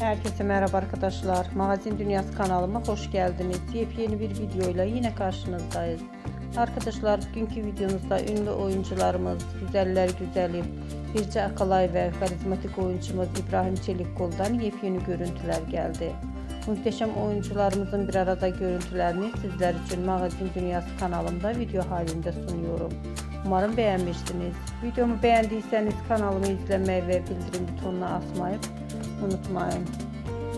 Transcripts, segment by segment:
Herkese merhaba arkadaşlar. Magazin Dünyası kanalıma hoş geldiniz. Yepyeni bir videoyla yine karşınızdayız. Arkadaşlar bugünkü videomuzda ünlü oyuncularımız, güzeller güzeli Birce Akalay ve karizmatik oyuncumuz İbrahim Çelikkol'dan yepyeni görüntüler geldi. Muhteşem oyuncularımızın bir arada görüntülerini sizler için Magazin Dünyası kanalımda video halinde sunuyorum. Umarım beğenmişsiniz. Videomu beğendiyseniz kanalımı izlemeyi ve bildirim butonuna asmayı unutmayın.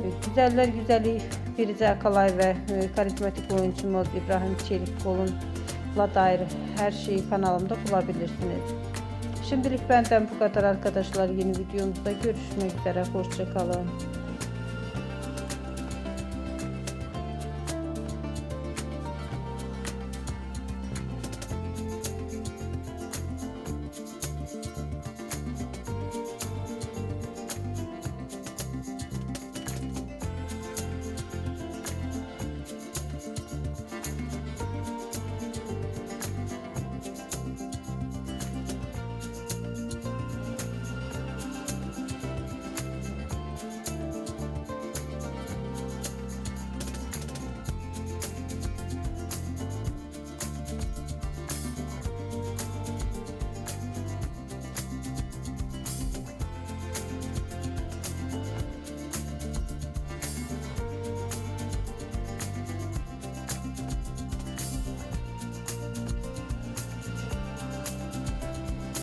E, Güzeller güzeli Firize Akalay ve e, karizmatik oyuncumuz İbrahim Çelikkol'unla dair her şeyi kanalımda bulabilirsiniz. Şimdilik benden bu kadar arkadaşlar. Yeni videomuzda görüşmek üzere. Hoşçakalın.